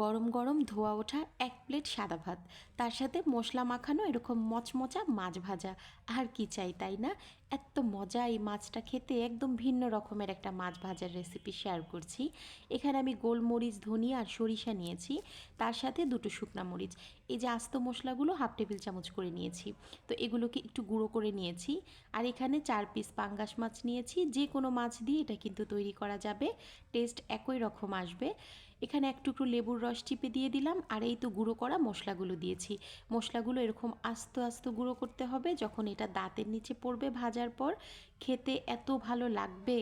গরম গরম ধোয়া ওঠা এক প্লেট সাদা ভাত। তার সাথে মশলা মাখানো এরকম মচমচা মাছ ভাজা। আর কি চাই তাই না? এত মজা এই মাছটা খেতে, একদম ভিন্ন রকমের একটা মাছ ভাজার রেসিপি শেয়ার করছি। এখানে আমি গোলমরিচ, ধনিয়া আর সরিষা নিয়েছি। তার সাথে দুটো শুকনা মরিচ। এই যে আস্ত মশলাগুলো হাফ টেবিল চামচ করে নিয়েছি। তো এগুলোকে একটু গুঁড়ো করে নিয়েছি। আর এখানে চার পিস পাঙ্গাস মাছ নিয়েছি। যে কোনো মাছ দিয়ে এটা কিন্তু তৈরি করা যাবে। টেস্ট একই রকম আসবে। এখানে এক টুকরো লেবুর রস চিপে দিয়ে দিলাম আর এই তো গুঁড়ো করা মশলাগুলো দিয়েছি। মশলাগুলো এরকম আস্ত আস্তে গুঁড়ো করতে হবে যখন এটা দাঁতের নিচে পড়বে ভাজার পর। খেতে এত ভালো লাগবে।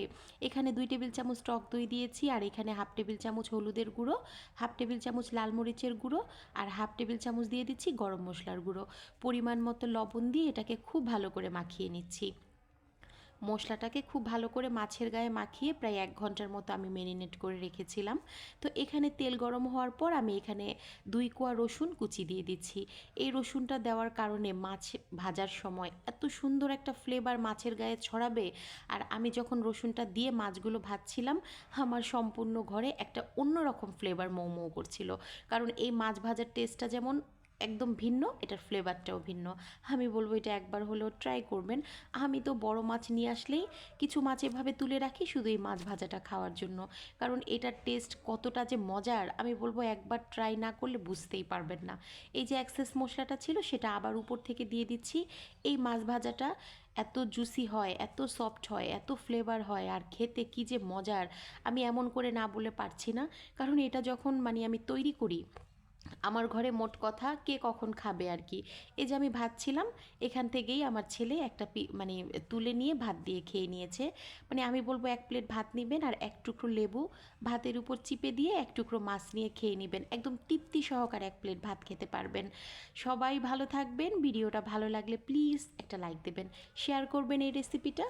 এখানে দুই টেবিল চামচ টক দই দিয়েছি আর এখানে হাফ টেবিল চামচ হলুদের গুঁড়ো, হাফ টেবিল চামচ লাল মরিচের গুঁড়ো আর হাফ টেবিল চামচ দিয়ে দিচ্ছি গরম মশলার গুঁড়ো। পরিমাণ মতো লবণ দিয়ে এটাকে খুব ভালো করে মাখিয়ে নিচ্ছি। মশলাটাকে খুব ভালো করে মাছের গায়ে মাখিয়ে প্রায় এক ঘণ্টার মতো আমি মেরিনেট করে রেখেছিলাম। তো এখানে তেল গরম হওয়ার পর আমি এখানে দুই কোয়া রসুন কুচি দিয়ে দিচ্ছি। এই রসুনটা দেওয়ার কারণে মাছ ভাজার সময় এত সুন্দর একটা ফ্লেভার মাছের গায়ে ছড়াবে। আর আমি যখন রসুনটা দিয়ে মাছগুলো ভাজছিলাম, আমার সম্পূর্ণ ঘরে একটা অন্যরকম ফ্লেভার মৌ মৌ করছিল। কারণ এই মাছ ভাজার টেস্টটা যেমন একদম ভিন্ন, এটার ফ্লেভারটাও ভিন্ন। আমি বলব এটা একবার হলেও ট্রাই করবেন। আমি তো বড় মাছ নিয়ে আসলেই কিছু মাছ এভাবে তুলে রাখি শুধু এই মাছ ভাজাটা খাওয়ার জন্য। কারণ এটার টেস্ট কতটা যে মজার, আমি বলব একবার ট্রাই না করলে বুঝতেই পারবেন না। এই যে অ্যাক্সেস মশলাটা ছিল সেটা আবার উপর থেকে দিয়ে দিচ্ছি। এই মাছ ভাজাটা এত জুসি হয়, এত সফট হয়, এত ফ্লেভার হয় আর খেতে কি যে মজার, আমি এমন করে না বলে পারছি না। কারণ এটা যখন মানে আমি তৈরি করি আমার ঘরে মোট কথা কে কখন খাবে আর কি। এই যে আমি ভাত ছিলাম এখান থেকেই আমার ছেলে একটা মানে তুলে নিয়ে ভাত দিয়ে খেয়ে নিয়েছে। মানে আমি বলব এক প্লেট ভাত নেবেন আর এক টুকরো লেবু ভাতের উপর চিপে দিয়ে এক টুকরো মাছ নিয়ে খেয়ে নেবেন। একদম তৃপ্তি সহকারে এক প্লেট ভাত খেতে পারবেন। সবাই ভালো থাকবেন, ভিডিওটা ভালো লাগলে প্লিজ একটা লাইক দেবেন। শেয়ার করবেন এই রেসিপিটা